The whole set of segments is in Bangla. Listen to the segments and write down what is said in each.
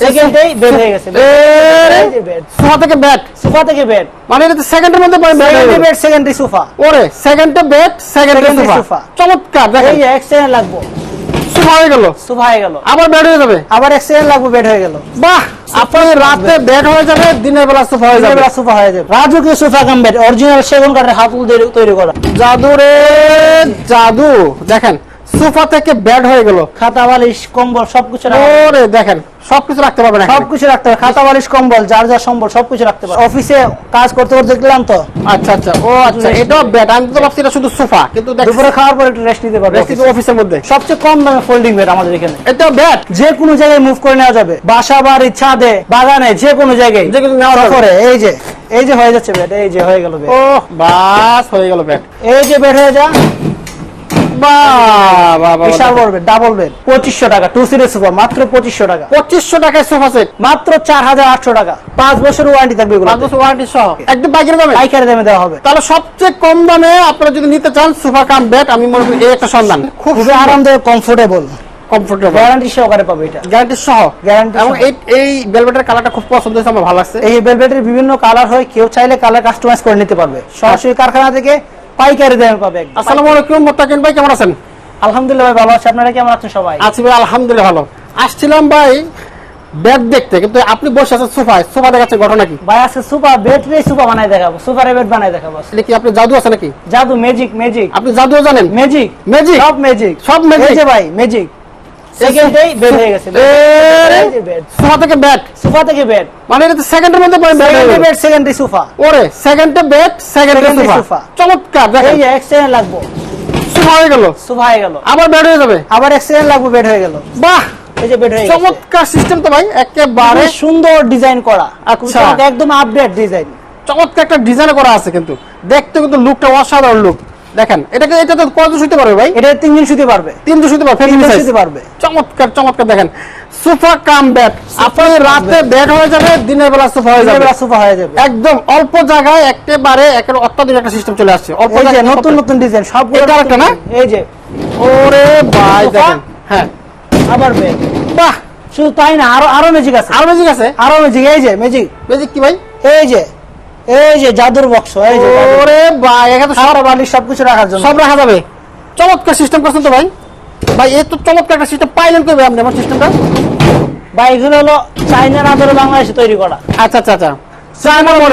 সেকেন্ডেই হয়ে গেছে। সোফা থেকে বেড সোফা থেকে বেড মানে এটা সেকেন্ডের মধ্যে সেকেন্ডে বেড সেকেন্ডে সোফা। ওরে সেকেন্ডে বেড সেকেন্ডে সোফা। চমৎকার দেখেন। এই যে এক সেকেন্ড লাগবো। সোফা হয়ে গেল। সোফা হয়ে গেল। আবার বেড হয়ে যাবে। আবার এক সেকেন্ড লাগবো বেড হয়ে গেল। বাহ! আপনি রাতে বেড হয়ে যাবে দিনের বেলা সোফা হয়ে যাবে। এবার সোফা হয়ে যাবে। রাজুকে সোফা কাম বেড অরিজিনাল সেগুন কাঠের হাতুল দিয়ে তৈরি করা। জাদু রে। জাদু দেখেন। সোফা থেকে বেড হয়ে গেল। খাতা বালিশ কম্বল সবকিছু ওরে দেখেন সবকিছু রাখতে পারবেন। সবকিছু রাখতে হবে খাতা বালিশ কম্বল যার যার সম্বল সবকিছু রাখতে পারবে অফিসে কাজ করতে করতে দেখলাম তো। আচ্ছা আচ্ছা। ও আচ্ছা। এটা বেড আমি তো ভাবছি এটা শুধু সোফা কিন্তু দুপুরে খাওয়ার পর একটু রেস্ট নিতে পারবে রেসিপি অফিসের মধ্যে। সবচেয়ে কম দামে ফোল্ডিং বেড আমাদের এখানে। এটা বেড যে কোনো জায়গায় মুভ করে নেওয়া যাবে। বাসা বাড়ি ছাদে বাগানে যে কোনো জায়গায়। যে কোনো নেওয়া যাবে। এই যে এই যে হয়ে যাচ্ছে বেড এই যে হয়ে গেল বেড ও বাস হয়ে গেল বেড এই যে বেড হয়ে যা। বিশাল বড় বেড ডাবল বেড পঁচিশশো টাকা টু সিরিজ সুপার মাত্র পঁচিশশো টাকা। পঁচিশশো টাকায় সোফা সেট মাত্র চার হাজার আটশো টাকা। পাঁচ বছর ওয়ারেন্টি থাকবে পাঁচ বছর ওয়ারেন্টি সহ। একদম পাইকারি দামে? পাইকারি দামে দেওয়া হবে। তাহলে সবচেয়ে কম দামে আপনারা যদি নিতে চান সোফা কাম বেড আমি মনে করি এই একটা সন্ধান। খুব আরামদায়ক কমফোর্টেবল কমফোর্টেবল গ্যারান্টি সহকারে পাবে এটা। গ্যারান্টি সহ। Guarantee এবং এই এই ভেলভেটের কালারটা খুব পছন্দ হয়েছে আমার ভালো লাগছে। এই ভেলভেটের বিভিন্ন কালার হয় কেউ চাইলে কালার কাস্টমাইজ করে নিতে পারবে। সরাসরি কারখানা থেকে পাইকারি দামে পাবে আসসালামু আলাইকুম মোত্তাকিন ভাই কেমন আছেন? আলহামদুলিল্লাহ ভাই ভালো আছেন আপনারা কেমন আছেন সবাই? আছি ভাই আলহামদুলিল্লাহ ভালো। আসছিলাম ভাই বেড দেখতে কিন্তু আপনি বসে আছেন সোফায়। সোফা দেখাচ্ছে ঘটনা কি? ভাই আছে সোফা বেড রে সোফা বানাই দেখাবো। সুপারে বেড বানাই দেখাবো আসলে কি আপনি জাদু আছে নাকি? জাদু ম্যাজিক ম্যাজিক। আপনি জাদু জানেন? Magic magic? সব ম্যাজিক। সব ম্যাজিক? ভাই ম্যাজিক। সেকেন্ডেই বেড হয়ে গেছে। এই যে বেড সোফা থেকে বেড সোফা থেকে বেড মানে এটা সেকেন্ডের মধ্যে বেড সেকেন্ডে বেড সেকেন্ডে সোফা। ওরে সেকেন্ডে বেড সেকেন্ডে সোফা। চমৎকার দেখেন। এই যে এক সেকেন্ড সোফা হয়ে গেল। সোফা হয়ে গেল। আবার বেড হয়ে যাবে। আবার এক সেকেন্ড বেড হয়ে গেল। বাহ! এই যে বেড হয়ে চমৎকার সিস্টেম তো ভাই একেবারে। সুন্দর ডিজাইন করা। আচ্ছা। একদম আপডেট ডিজাইন চমৎকার একটা ডিজাইন করা আছে কিন্তু। দেখতে কিন্তু লুকটা অসাধারণ লুক দেখেন এটাকে এটা তো কত শুতে পারবে ভাই? এটা তিন দিন শুতে পারবে। তিনটে শুতে পারবে তিন দিন শুতে পারবে। চমৎকার চমৎকার দেখেন। সোফা কাম বেড আপনি রাতে বেড হয়ে যাবে দিনের বেলা সোফা হয়ে যাবে। সোফা হয়ে যাবে। একদম অল্প জায়গায় একেবারে একেবারে অত্যাধিক একটা সিস্টেম চলে আসছে। অল্প জায়গায় নতুন নতুন ডিজাইন সবগুলো এটা একটা না? এই যে। ওরে ভাই? দেখেন। হ্যাঁ। আবার বেড বাহ! শুধু তাই না আরও আরও ম্যাজিক আছে। আরও ম্যাজিক আছে? আরও ম্যাজিক এই যে ম্যাজিক ম্যাজিক কি ভাই? এই যে। এই যে জাদুর বক্স এই যে ওরে ভাই এখানে বালি সবকিছু রাখার জন্য। সব রাখা যাবে। চমৎকার সিস্টেম করছেন তো ভাই। ভাই এই তো চমৎকার একটা সিস্টেম পাইলেন কবে আপনি আমার সিস্টেমটা বা এগুলো হলো চাইনার আদরে বাংলাদেশে তৈরি করা। আচ্ছা আচ্ছা আচ্ছা।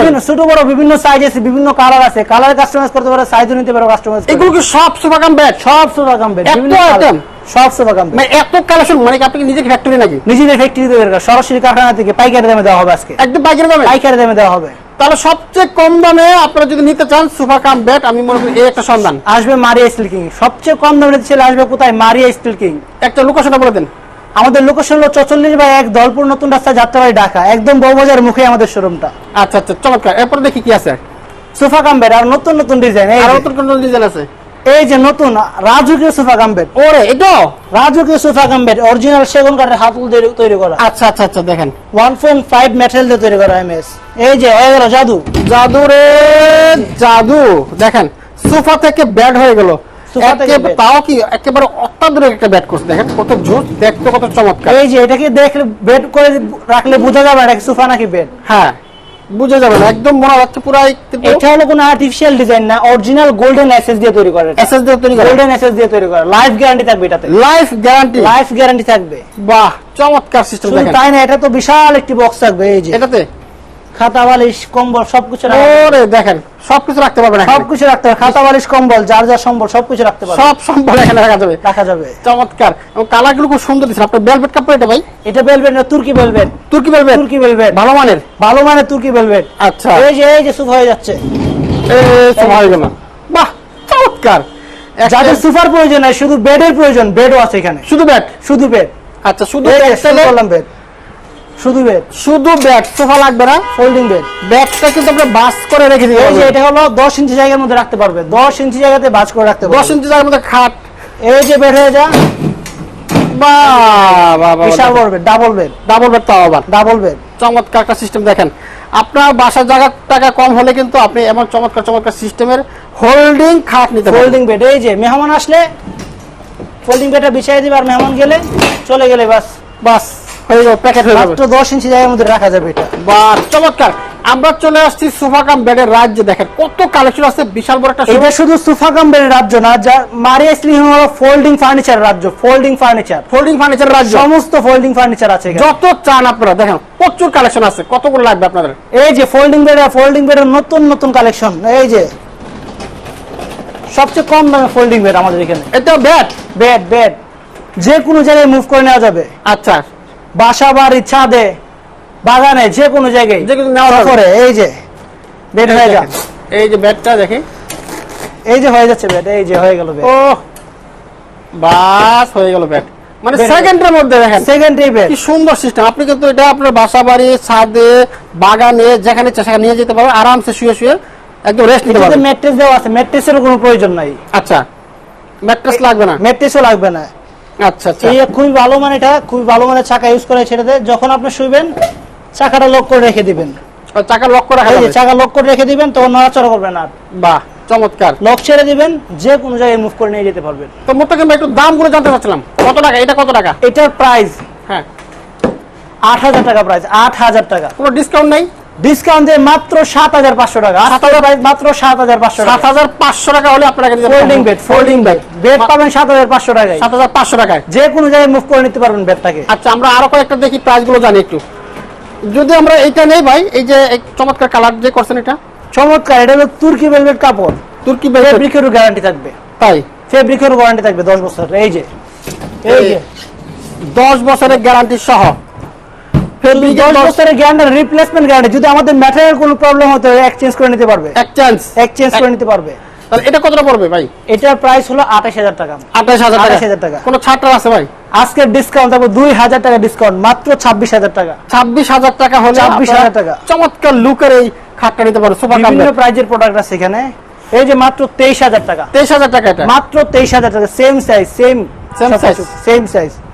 বিভিন্ন ছোট বড় বিভিন্ন সাইজ আছে বিভিন্ন কালার আছে। কালার কাস্টমাইজ করতে পারে সাইজও নিতে পারে কাস্টমাইজ এগুলো কি সব সোফা কাম বেড সব সোফা কাম এত বিভিন্ন item? সব সোফা কাম মানে এত কালেকশন মানে আপনি নিজে ফ্যাক্টরি নাকি? নিজেদের ফ্যাক্টরিতে বের করা। সরাসরি কারখানা থেকে পাইকারি দামে দেওয়া হবে আজকে। একদম পাইকারি দামে? পাইকারি দামে দেওয়া হবে। তাহলে সবচেয়ে কম দামে আপনারা যদি নিতে চান সোফা কাম বেড আমি মনে করি এই একটা সন্ধান। আসবে মারিয়া স্টিল কিং। সবচেয়ে কম দামে ছেলে আসবে কোথায়? Maria steel king. একটা লোকেশনটা বলে দেন। আমাদের লোকেশন হলো চচল্লিশ বা এক দলপুর নতুন রাস্তা যাত্রাবাড়ি ঢাকা। একদম বউবাজার মুখে আমাদের শোরুমটা আচ্ছা আচ্ছা চমৎকার। এরপরে দেখি কি আছে। সোফা কাম বেড আর নতুন নতুন ডিজাইন আর নতুন কোন ডিজাইন আছে। এই যে নতুন রাজুকীয় সোফা কাম বেড ওরে এটাও রাজুকীয় সোফা কাম বেড অরিজিনাল সেগুন কাঠের হাতুল তৈরি করা। আচ্ছা আচ্ছা আচ্ছা দেখেন। ওয়ান পয়েন্ট ফাইভ মেটেরিয়াল দিয়ে তৈরি করা এমএস এই যে হয়ে গেল জাদু। জাদু রে জাদু। দেখেন সোফা থেকে বেড হয়ে গেল। সোফা থেকে তাও কি একেবারে অত্যাধুনিক একটা বেড করছে? দেখেন কত জোর দেখতে কত চমৎকার। এই যে এটাকে দেখলে বেড করে রাখলে বোঝা যাবে এটা সোফা নাকি বেড হ্যাঁ। বুঝে যাবে না একদম মনে হচ্ছে পুরো এটা হলো কোনো আর্টিফিশিয়াল ডিজাইন না অরিজিনাল গোল্ডেন এসএস দিয়ে তৈরি করে এসএস দিয়ে তৈরি করে। গোল্ডেন এসএস দিয়ে তৈরি করা। লাইফ গ্যারান্টি থাকবে এটাতে। লাইফ গ্যারান্টি লাইফ গ্যারান্টি থাকবে। বাহ চমৎকার সিস্টেম দেখেন। তাই না? এটা তো বিশাল একটি বক্স থাকবে এই যে। এটাতে? খাতা বালিশ কম্বল সবকিছু ওরে দেখেন সবকিছু রাখতে পারবেন। সবকিছু রাখতে হবে। খাতা বালিশ কম্বল যার সম্বল সবকিছু রাখতে সব সম্বল এখানে রাখা যাবে। রাখা যাবে। চমৎকার। এবং খুব সুন্দর দিচ্ছে আপনার বেলভেট কাপড় এটা ভাই? এটা বেলভেট না তুর্কি বেলভেট তুর্কি বেলভেট তুর্কি বেলভেট ভালো মানের? ভালো মানে তুর্কি বেলভেট আচ্ছা। এই যে এই যে সুফ হয়ে যাচ্ছে। এই তো হয়ে গেল। বাহ চমৎকার। যাদের সুপার প্রয়োজন শুধু বেডের প্রয়োজন বেডও আছে এখানে। শুধু ব্যাট শুধু বেড আচ্ছা শুধু যে bed শুধু বেড শুধু বেড সোফা লাগবে না ফোল্ডিং বেড ব্যাটটা কিন্তু আমরা বাস করে রেখে দিই এই যে এটা হলো দশ ইঞ্চি জায়গার মধ্যে রাখতে পারবে। দশ ইঞ্চি জায়গাতে বাজ করে রাখতে পারবে। ইঞ্চি জায়গার মধ্যে খাট। এই যে বেড হয়ে যা। বিশাল বড় bed double bed double bed তাও আবার ডাবল বেড চমৎকার একটা সিস্টেম দেখেন। আপনার বাসার জায়গার টাকা কম হলে কিন্তু আপনি এমন চমৎকার চমৎকার সিস্টেমের হোল্ডিং খাট নিতে ফোল্ডিং বেড এই যে মেহমান আসলে ফোল্ডিং বেডটা বিছাই দিবে আর মেহমান গেলে চলে গেলে বাস। বাস। হয়ে যাবে প্যাকেট হয়ে যাবে মাত্র দশ ইঞ্চি জায়গার মধ্যে রাখা যাবে এটা। বা চমৎকার। আমরা চলে আসছি সোফা কাম বেডের রাজ্যে দেখেন কত কালেকশন আছে বিশাল বড় একটা এটা শুধু সোফা কাম্বের রাজ্য না যা মারিয়া স্লিম হলো ফোল্ডিং ফার্নিচার রাজ্য ফোল্ডিং ফার্নিচার ফোল্ডিং ফার্নিচার রাজ্য। সমস্ত ফোল্ডিং ফার্নিচার আছে যত চান আপনারা দেখেন প্রচুর কালেকশন আছে কতগুলো লাগবে আপনাদের? এই যে ফোল্ডিং বেড ফোল্ডিং বেডের নতুন নতুন কালেকশন এই যে। সবচেয়ে কম দামে ফোল্ডিং বেড আমাদের এখানে। এটা বেড বেড বেড যে কোনো জায়গায় মুভ করে নেওয়া যাবে। আচ্ছা। বাসা বাড়ি ছাদে বাগানে যে কোনো জায়গায় যে কোনো নেওয়া যাবে। এই যে বেড হয়ে যা এই যে বেডটা দেখি। এই যে হয়ে যাচ্ছে বেড এই যে হয়ে গেল বেড। ও বাস হয়ে গেল বেড। মানে সেকেন্ডের মধ্যে দেখেন সেকেন্ড বেড। কি সুন্দর সিস্টেম আপনি কিন্তু এটা আপনার বাসা বাড়ি ছাদে বাগানে যেখানে সেখানে নিয়ে যেতে পারবেন আরামসে শুয়ে শুয়ে একদম রেস্ট নিতে পারবেন। ম্যাট্রেস দেওয়া আছে ম্যাট্রেসের কোনো প্রয়োজন নাই। আচ্ছা ম্যাট্রেস লাগবে না। ম্যাট্রেসও লাগবে না। আচ্ছা আচ্ছা। এই খুবই ভালো মানে এটা খুবই ভালো মানে চাকা ইউজ করে সেটাতে যখন আপনি শুইবেন চাকাটা লক করে রেখে দিবেন। আর চাকা লক করা চাকা লক করে রেখে দিবেন তখন নড়াচড়া করবেন না বাহ চমৎকার। লক ছেড়ে দিবেন যে কোনো জায়গায় মুভ করে নিয়ে যেতে পারবেন। তো মোটটা কিন্তু একটু দামগুলো জানতে চাচ্ছিলাম। কত টাকা? এটা কত টাকা? এটার প্রাইস হ্যাঁ। আট হাজার টাকা প্রাইস আট হাজার টাকা। কোনো ডিসকাউন্ট নেই? ডিসকাউন্ট দিয়ে মাত্র সাত হাজার পাঁচশো টাকা। মাত্র সাত হাজার পাঁচশো সাত হাজার পাঁচশো টাকা হলে আপনারা folding bed folding bed bed পাবেন সাত হাজার পাঁচশো টাকায়। সাত হাজার পাঁচশো টাকায়। যে কোনো জায়গায় মুভ করে নিতে পারবেন বেডটাকে আচ্ছা আমরা আরও কয়েকটা দেখি প্রাইসগুলো জানি একটু। যদি আমরা এইটা নেই ভাই এই যে চমৎকার কালার যে করছেন এটা? চমৎকার এটা হলো তুর্কি ভেলভেট কাপড়। তুর্কি ফেব্রিকেরও গ্যারান্টি থাকবে। তাই? ফেব্রিকেরও গ্যারান্টি থাকবে দশ বছর এই যে এই যে। দশ বছরের গ্যারান্টি সহ। বছরের গ্যারান্টি রিপ্লেসমেন্ট গ্যারান্টি যদি আমাদের ম্যাটেরিয়াল কোনো প্রবলেম হতো এক্সচেঞ্জ করে নিতে পারবে। এক্সচেঞ্জ এক্সচেঞ্জ করে নিতে পারবে। তাহলে এটা কতটা পড়বে ভাই? এটার প্রাইস হলো আঠাশ হাজার টাকা। আঠাশ হাজার টাকা। 28,000 টাকা। কোনো ছাড়টা আছে ভাই? আজকের ডিসকাউন্ট থাকবে দুই হাজার টাকা ডিসকাউন্ট মাত্র ছাব্বিশ হাজার টাকা। ছাব্বিশ হাজার টাকা হলে 26,000 টাকা। চমৎকার লুকের এই খাটটা নিতে পারো সুপার বিভিন্ন প্রাইজের প্রোডাক্ট আছে এখানে। এই যে মাত্র তেইশ হাজার টাকা। তেইশ হাজার টাকা এটা? মাত্র তেইশ হাজার টাকা। Same size same? Same size তেইশ হাজার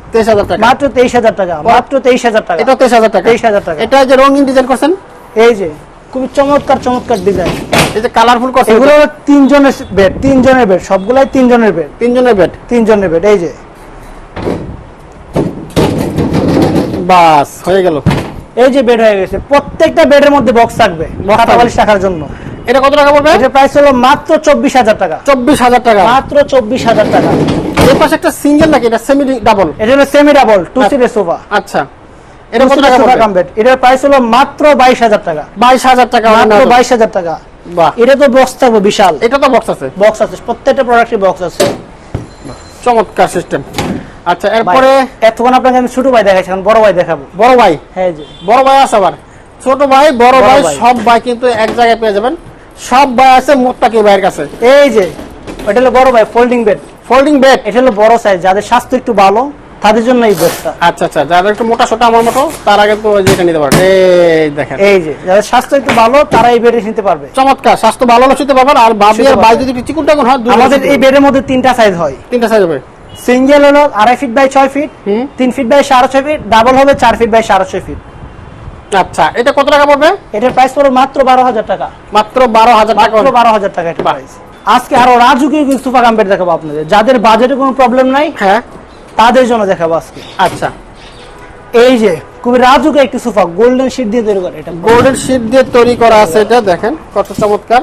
টাকা। মাত্র তেইশ হাজার টাকা মাত্র তেইশ হাজার টাকা। এটা তেইশ হাজার টাকা। 23,000 টাকা। এটা যে রঙিন ডিজাইন করছেন? এই যে খুবই চমৎকার চমৎকার ডিজাইন এই যে কালারফুল করছেন এগুলো তিনজনের বেড তিনজনের বেড সবগুলাই তিনজনের বেড তিনজনের বেড তিনজনের বেড এই যে। বাস হয়ে গেল। এই যে বেড হয়ে গেছে প্রত্যেকটা বেডের মধ্যে বক্স থাকবে Box খাতা বালিশ রাখার জন্য। এটা কত টাকা পড়বে? এটার প্রাইস হলো মাত্র চব্বিশ হাজার টাকা। চব্বিশ হাজার টাকা। মাত্র চব্বিশ হাজার টাকা। এই পাশে একটা সিঙ্গেল নাকি? এটা সেমি ডাবল এটা হলো সেমি ডাবল টু সিটের সোফা আচ্ছা। এটা কত টাকা পড়বে? কাম বেড এটার প্রাইস হলো মাত্র বাইশ হাজার টাকা। বাইশ হাজার টাকা মাত্র নেওয়া যাবে। বাইশ হাজার টাকা। বাহ। এটা তো বক্স থাকবে বিশাল। এটা তো বক্স আছে। বক্স আছে। প্রত্যেকটা প্রোডাক্টে বক্স আছে। চমৎকার সিস্টেম আচ্ছা এরপরে এতক্ষণ আপনাকে আমি ছোট ভাই দেখাচ্ছি এখন বড় ভাই দেখাবো। বড় ভাই? হ্যাঁ যে বড় ভাই আছে আবার। ছোট ভাই বড় ভাই। সব ভাই কিন্তু এক জায়গায় পেয়ে যাবেন। সব ভাই আছে মোত্তাকি ভাইয়ের কাছে। এই যে এটা হলো বড় ভাই ফোল্ডিং বেড ফোল্ডিং বেড এটা হলো বড় সাইজ যাদের স্বাস্থ্য একটু ভালো তাদের জন্য এই বেডটা আচ্ছা আচ্ছা যাদের একটু মোটা সোটা আমার মতো তারা কিন্তু ওই যেটা নিতে পারে এই দেখেন। এই যে যাদের স্বাস্থ্য একটু ভালো তারা এই বেডে নিতে পারবে। চমৎকার স্বাস্থ্য ভালো হলে শুতে পারবেন আর বাবি আর ভাই যদি চিকুন টাকুন হয় আমাদের এই বেডের মধ্যে তিনটা সাইজ হয়। তিনটা সাইজ হবে। সিঙ্গেল হলো আড়াই ফিট বাই ছয় ফিট। তিন ফিট বাই সাড়ে ছয় ফিট ডাবল হবে চার ফিট বাই সাড়ে ছয় ফিট আচ্ছা এটা কত টাকা পড়বে? এটার প্রাইস পড়বে মাত্র বারো হাজার টাকা। মাত্র বারো হাজার টাকা মাত্র বারো হাজার টাকা এটা প্রাইস আজকে আরও রাজুকীয় কিছু সোফা কাম্পেট দেখাবো আপনাদের। যাদের বাজেটে কোনো প্রবলেম নাই হ্যাঁ। তাদের জন্য দেখাবো আজকে। আচ্ছা। এই যে খুবই রাজুকে একটি সোফা গোল্ডেন শিট দিয়ে তৈরি করে। এটা গোল্ডেন শিট দিয়ে তৈরি করা আছে এটা দেখেন কত চমৎকার।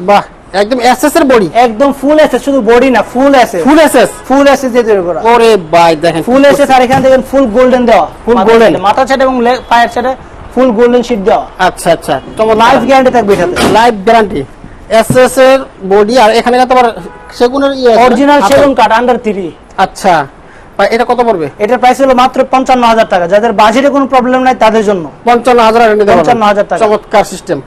বাহ। একদম এসএস এর বডি একদম ফুল এসে শুধু বডি না ফুল এসে ফুল এসএস ফুল এসে দিয়ে তৈরি করা। ওরে ভাই দেখেন ফুল এসে আর এখানে দেখেন ফুল গোল্ডেন দেওয়া। Golden। সাইডে, মাথার সাইড এবং পায়ের সাইডে ফুল গোল্ডেন শিট দেওয়া। আচ্ছা আচ্ছা। লাইফ গ্যারান্টি থাকবে এটাতে। লাইফ গ্যারান্টি এসএস এর বডি আর এখানে তোমার সেগুনের ইয়ে অরিজিনাল সেগুন কাঠ আন্ডার থ্রি আচ্ছা। এটা কত পড়বে? এটার প্রাইস হলো মাত্র পঞ্চান্ন হাজার টাকা। যাদের বাজেটে কোনো প্রবলেম নাই তাদের জন্য। পঞ্চান্ন হাজার পারবেন। 55,000 টাকা। চমৎকার সিস্টেম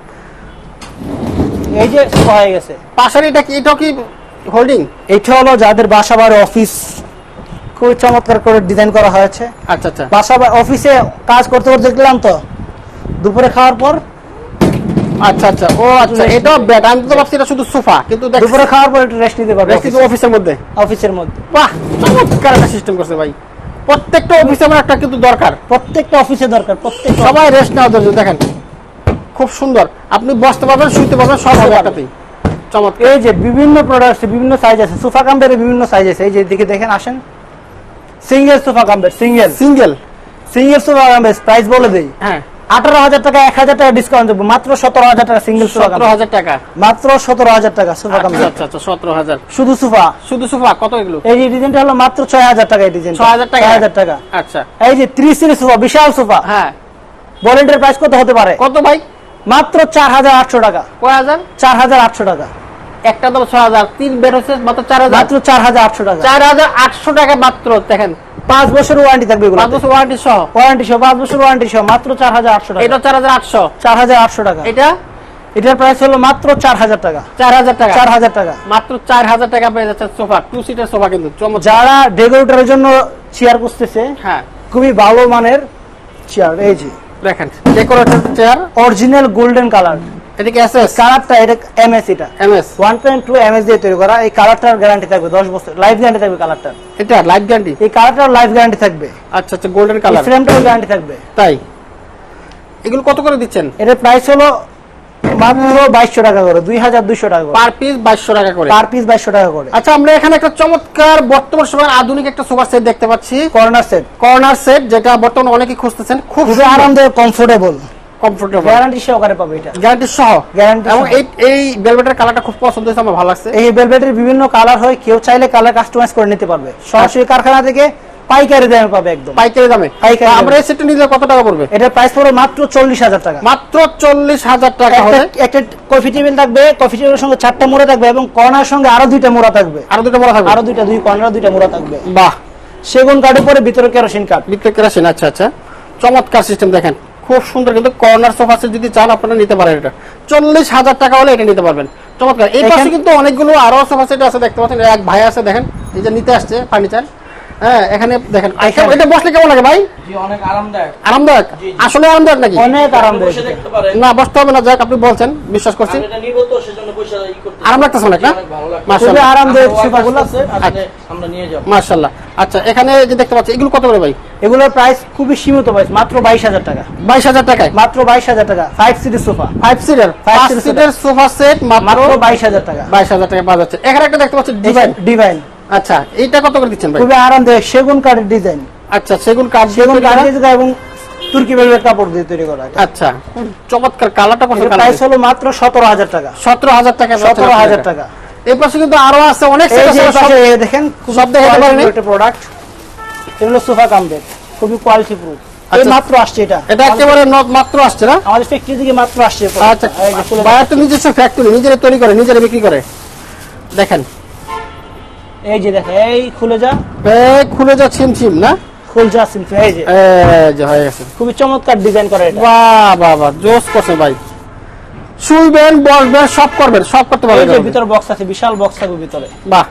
এই যে হয়ে গেছে। পাশের এটা কি এটাও কি হোল্ডিং এটা হলো যাদের বাসা বাড়ি অফিস খুবই চমৎকার করে ডিজাইন করা হয়েছে। আচ্ছা আচ্ছা। বাসা অফিসে কাজ করতে করতে দেখলাম তো দুপুরে খাওয়ার পর। আচ্ছা আচ্ছা। ও আচ্ছা এটাও বেড আমি তো ভাবছি এটা শুধু সোফা কিন্তু দুপুরে খাওয়ার পর একটু রেস্ট নিতে পারবে কিন্তু অফিসের মধ্যে। অফিসের মধ্যে। বাহ চমৎকার একটা সিস্টেম করছে ভাই। প্রত্যেকটা অফিসে আমার একটা কিন্তু দরকার। প্রত্যেকটা অফিসে দরকার প্রত্যেকটা সবাই রেস্ট নেওয়া দরকার দেখেন। খুব সুন্দর। আপনি বসতে পারবেন শুইতে পারবেন সব একটাতেই চমৎকার। এই যে বিভিন্ন প্রোডাক্ট বিভিন্ন সাইজ আছে সোফা কাম্পের বিভিন্ন সাইজ আছে। এই যে দিকে দেখেন আসেন। Single sofa কাম্পের single single single sofa cum bed price বলে দেই। হ্যাঁ। আঠারো হাজার টাকা এক হাজার টাকা ডিসকাউন্ট দেবো। মাত্র সতেরো হাজার টাকা সিঙ্গেল সতেরো হাজার টাকা। মাত্র সতেরো হাজার টাকা সোফা আচ্ছা আচ্ছা আচ্ছা সতেরো হাজার। শুধু সোফা? শুধু সোফা? কত এগুলো? এই ডিজাইনটা হলো মাত্র ছয় হাজার টাকা এই ডিজাইন ছয় হাজার টাকা? হাজার টাকা। আচ্ছা। এই যে ত্রিশ সিরিজ সোফা বিশাল সোফা। হ্যাঁ। ভলেন্টের প্রাইস কত হতে পারে? কত ভাই? মাত্র চার হাজার আটশো টাকা কয় হাজার চার হাজার আটশো টাকা একটা দাম ছয় হাজার তিন হচ্ছে মাত্র চার হাজার মাত্র চার হাজার আটশো টাকা চার হাজার আটশো টাকা মাত্র দেখেন পাঁচ বছর ওয়ারেন্টি থাকবে পাঁচ বছর ওয়ারেন্টি সহ ওয়ারেন্টি সহ পাঁচ বছর ওয়ারেন্টি সহ মাত্র চার হাজার আটশো টাকা এটা চার হাজার আটশো চার হাজার আটশো টাকা এটা এটার প্রাইস হলো মাত্র চার হাজার টাকা চার হাজার টাকা চার হাজার টাকা মাত্র চার হাজার টাকা পেয়ে যাচ্ছে সোফা টু সিটের সোফা কিন্তু যারা ডেকোরেটরের জন্য চেয়ার করতেছে হ্যাঁ খুবই ভালো মানের চেয়ার এই যে দেখেন। Decorator chair original golden colour এদিকে এস এস কালারটা এটা এমএস এটা। MS one point two MS দিয়ে তৈরি করা এই কালারটার গ্যারান্টি থাকবে দশ বছর লাইফ গ্যারান্টি থাকবে কালারটা এটা লাইফ গ্যারান্টি এই কালারটার লাইফ গ্যারান্টি থাকবে। আচ্ছা আচ্ছা গোল্ডেন কালার ফ্রেমটাও গ্যারান্টি থাকবে। তাই? এগুলো কত করে দিচ্ছেন? এটার প্রাইস হলো মাত্র টাকা করে দুই হাজার দুইশো টাকা করে। পার পিস টাকা করে। পার পিস টাকা করে। আচ্ছা আমরা এখানে একটা চমৎকার বর্তমান সময়ের আধুনিক একটা সোফা সেট দেখতে পাচ্ছি। কর্নার সেট কর্নার সেট যেটা বর্তমানে খুঁজতেছেন। খুব আরামদায়ক কমফোর্টেবল কমফোর্টেবল গ্যারান্টি সহকারে পাবে এটা। গ্যারান্টি সহ। Guarantee এবং এই এই ভেলভেটের কালারটা খুব পছন্দ হয়েছে আমার ভালো লাগছে। এই ভেলভেটের বিভিন্ন কালার হয় কেউ চাইলে কালার কাস্টমাইজ করে নিতে পারবে। সরাসরি কারখানা থেকে পাইকারি দামে পাবে একদম। পাইকারি দামে? আমরা এই সেটটা নিলে কত টাকা পড়বে? এটার প্রাইস পড়বে মাত্র চল্লিশ হাজার টাকা। মাত্র চল্লিশ হাজার টাকা হলে একটা- কফি টেবিল থাকবে কফি টেবিলের সঙ্গে চারটা মোড়া থাকবে এবং কর্নার সঙ্গে আরও দুইটা মোড়া থাকবে। আরও বড় থাকবে? আরও দুইটা দুই কর্নার দুইটা মোড়া থাকবে। বাহ। সেগুন কাঠের পরে ভিতরে কেরোসিন কাঠ ভিতরে কেরাসিন আচ্ছা আচ্ছা। চমৎকার সিস্টেম দেখেন। খুব সুন্দর কিন্তু কর্নার সোফা সেট যদি চান আপনারা নিতে পারেন এটা। চল্লিশ হাজার টাকা হলে এটা নিতে পারবেন। চমৎকার। এই পাশে কিন্তু অনেকগুলো আরও সোফা সেট আছে দেখতে পাচ্ছেন। এক ভাই আছে দেখেন। এই যে নিতে আসছে ফার্নিচার। হ্যাঁ এখানে দেখেন এটা বসলে কেমন লাগে ভাই? জি অনেক আরামদায়ক। আরামদায়ক? আসলে আরামদায়ক নাকি? অনেক আরামদায়ক। বসে দেখতে পারেন। না বসতে হবে না যাক আপনি বলছেন বিশ্বাস করছি। আমি এটা নিব তো সেজন্য বসে ই করতে আরাম লাগতেছে অনেক না অনেক ভালো লাগছে। মাশাআল্লাহ। আরামদায়ক আমার সোফাগুলো wife আসছে, আসলে আমরা নিয়ে যাব। মার্শাল্লাহ আচ্ছা এখানে যে দেখতে পাচ্ছি এগুলো কত করে ভাই? এগুলোর প্রাইস খুবই সীমিত প্রাইস মাত্র বাইশ হাজার টাকা। বাইশ হাজার টাকায়? মাত্র বাইশ হাজার টাকা ফাইভ সিটের sofa five seater Five five seater sofa set মাত্র মাত্র বাইশ হাজার টাকা। বাইশ হাজার টাকা পাওয়া যাচ্ছে। এখানে একটা দেখতে পাচ্ছি ডিভাইন ডিভাইন আচ্ছা এইটা কত করে দিচ্ছেন ভাই? খুবই আরামদায়ক সেগুন কাঠের ডিজাইন আচ্ছা সেগুন কাঠ সেগুন? এবং তুর্কি কাপড় দিয়ে তৈরি করা আচ্ছা চমৎকার কালারটা কত প্রাইস হলো মাত্র সতেরো হাজার টাকা। সতেরো হাজার টাকা সতেরো হাজার টাকা। এই পাশে কিন্তু আরও আছে অনেক দেখেন খুব সব দেখাতে পারেন? নি? একটা প্রোডাক্ট এগুলো সোফা কাম বেড খুবই কোয়ালিটি প্রুফ এই আচ্ছা। মাত্র আসছে এটা। এটা একেবারে মাত্র আসছে না? আমাদের ফ্যাক্টরি থেকে মাত্র আসছে আচ্ছা বাইরে তো নিজস্ব ফ্যাক্টরি নিজেরা তৈরি করে নিজেরা বিক্রি করে। দেখেন এই যে দেখেন এই খুলে যা। এই খুলে যা ছিম ছিম না? খুল যা সিম্পল এই যে। এই যে হয়ে গেছে। খুবই চমৎকার ডিজাইন করে এটা। বাহ বাহ বাহ জোস করছে ভাই। শুইবেন বসবেন সব করবেন সব করতে এই যে ভিতরে বক্স আছে বিশাল বক্স থাকবে ভিতরে। বাহ।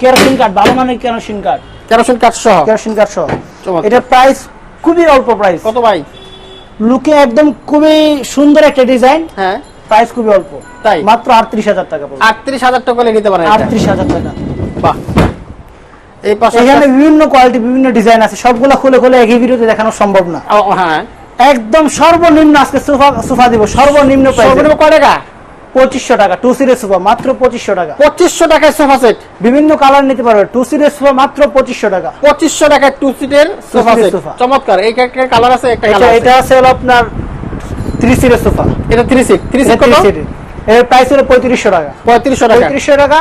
কেরোসিন কাঠ ভালো মানের কেরোসিন কাঠ কেরোসিন কাঠ সহ। কেরোসিন কাঠ সহ। এটার প্রাইস খুবই অল্প প্রাইস কত ভাই? লুকে একদম খুবই সুন্দর একটা ডিজাইন হ্যাঁ। প্রাইস খুবই অল্প। তাই? মাত্র আটত্রিশ হাজার টাকা আটত্রিশ হাজার টাকা নিতে পারেন আটত্রিশ হাজার টাকা। বাহ। এই পাশে এখানে বিভিন্ন কোয়ালিটি বিভিন্ন ডিজাইন আছে। সবগুলো খুলে খুলে একই ভিডিওতে দেখানো সম্ভব না। হ্যাঁ। একদম সর্বনিম্ন আজকে সোফা সোফা দিব সর্বনিম্ন প্রাইস সর্বনিম্ন কয় টাকা? পঁচিশশো টাকা টু সিরিজ সোফা মাত্র পঁচিশশো টাকা। পঁচিশশো টাকায় সোফা সেট বিভিন্ন কালার নিতে পারবে টু সিরিজ সোফা মাত্র পঁচিশশো টাকা। পঁচিশশো টাকায় টু সিটের সোফা সেট চমৎকার। এই কালার আছে একটা এটা আছে। হলো আপনার থ্রি সিরিজ সোফা। এটা থ্রি সিট থ্রি সিট এর প্রাইস হলো পঁয়ত্রিশশো টাকা। পঁয়ত্রিশশো টাকা। পঁয়ত্রিশশো টাকা।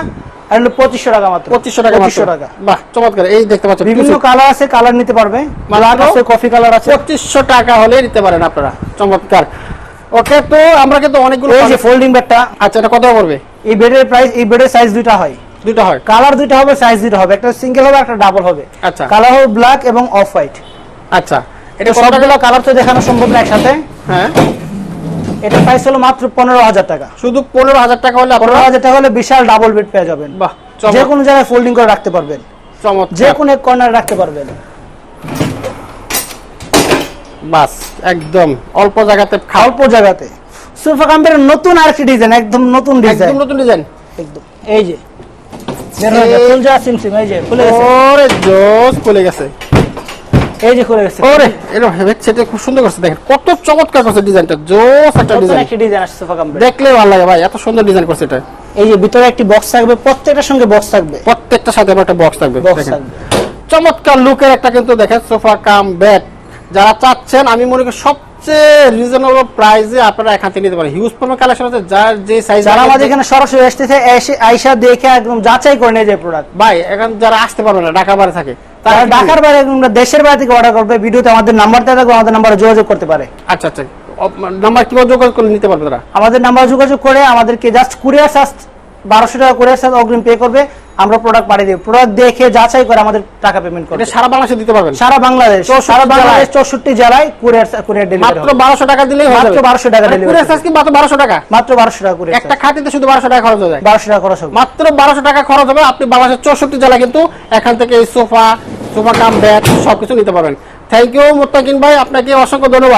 আর পঁচিশশো টাকা মাত্র। পঁচিশশো টাকা পঁচিশশো টাকা। বাহ চমৎকার। এই দেখতে পাচ্ছেন বিভিন্ন কালার আছে কালার নিতে পারবে। ব্ল্যাক আছে কফি কালার আছে। পঁচিশশো টাকা হলে নিতে পারেন আপনারা। চমৎকার। ওকে তো আমরা কিন্তু অনেকগুলো এই যে ফোল্ডিং বেডটা আচ্ছা এটা কত পড়বে? এই বেডের প্রাইস এই বেডের সাইজ দুইটা হয়। দুটো হয়। কালার দুইটা হবে সাইজ দুইটা হবে। একটা সিঙ্গেল হবে একটা ডাবল হবে। আচ্ছা। কালার হবে ব্ল্যাক এবং অফ হোয়াইট আচ্ছা। এটা এটা সবগুলো কালার তো দেখানো সম্ভব না একসাথে। হ্যাঁ। এটা প্রাইস হলো মাত্র পনেরো হাজার টাকা। শুধু পনেরো হাজার টাকা হলে পনেরো হাজার টাকা হলে বিশাল ডাবল বেড পেয়ে যাবেন। বাহ যে কোনো জায়গায় ফোল্ডিং করে রাখতে পারবেন। যে কোনো কর্নার রাখতে পারবেন। বাস একদম অল্প জায়গাতে অল্প জায়গাতে। সোফা কাম্পের নতুন আরেকটি ডিজাইন একদম নতুন ডিজাইন একদম নতুন ডিজাইন একদম এই যে। ফুল যা সিমসিম এই যে খুলে গেছে। ওরে জোস খুলে গেছে। এই যে খুলে গেছে। ওরে এরকম হেভেক খুব সুন্দর করছে দেখেন কত চমৎকার করছে ডিজাইনটা জোস একটা ডিজাইন। একটি ডিজাইন আসছে সোফা কাম্পের দেখলে ভালো লাগে ভাই এত সুন্দর ডিজাইন করছে এটা। এই যে ভিতরে একটি বক্স থাকবে প্রত্যেকটার সঙ্গে বক্স থাকবে। প্রত্যেকটার সাথে একটা বক্স থাকবে দেখেন। চমৎকার লুকের একটা কিন্তু দেখেন সোফা কাম বেড যারা চাচ্ছেন আমি মনে করি সবচেয়ে রিজনেবল প্রাইসে আপনারা এখান থেকে নিতে পারেন। হিউজ পরিমাণ কালেকশন আছে যার যে সাইজ যারা আমাদের এখানে সরাসরি আসতেছে আইসা দেখে একদম যাচাই করে নিয়ে যায় প্রোডাক্ট ভাই এখন যারা আসতে পারবে না ঢাকা বাইরে থাকে ঢাকার বাইরে দেশের বাইরে থেকে অর্ডার করবে ভিডিওতে আমাদের নাম্বার দেওয়া থাকবে আমাদের নাম্বারে যোগাযোগ করতে পারে। আচ্ছা আচ্ছা। নাম্বার কীভাবে যোগাযোগ করে নিতে পারবে তারা? আমাদের নাম্বার যোগাযোগ করে আমাদেরকে জাস্ট কুরিয়ার চার্জ বারোশো টাকা কুরিয়ার চার্জ অগ্রিম পে করবে। আমরা প্রোডাক্ট পাঠিয়ে দিই প্রোডাক্ট দেখে যাচাই করে আমাদের টাকা পেমেন্ট করবে। এটা সারা বাংলাদেশে দিতে পারবেন? সারা বাংলাদেশ। সারা বাংলাদেশ। চৌষট্টি জেলায় কুরিয়ার কুরিয়ার ডেলিভারি মাত্র বারোশো টাকা দিলেই হয়ে মাত্র যাবে। 1200 টাকা আর কুরিয়ার চার্জ কি? মাত্র বারোশো টাকা? মাত্র বারোশো টাকা কুরিয়ার একটা খাটিতে শুধু বারোশো টাকা খরচ হয়ে যায়। বারোশো টাকা খরচ হবে। মাত্র বারোশো টাকা খরচ হবে। আপনি বাংলাদেশের চৌষট্টি জেলা কিন্তু এখান থেকে এই সোফা সোফা কাম ব্যাগ সবকিছু নিতে পারবেন। থ্যাংক ইউ মোত্তাকিন ভাই। আপনাকে অসংখ্য ধন্যবাদ।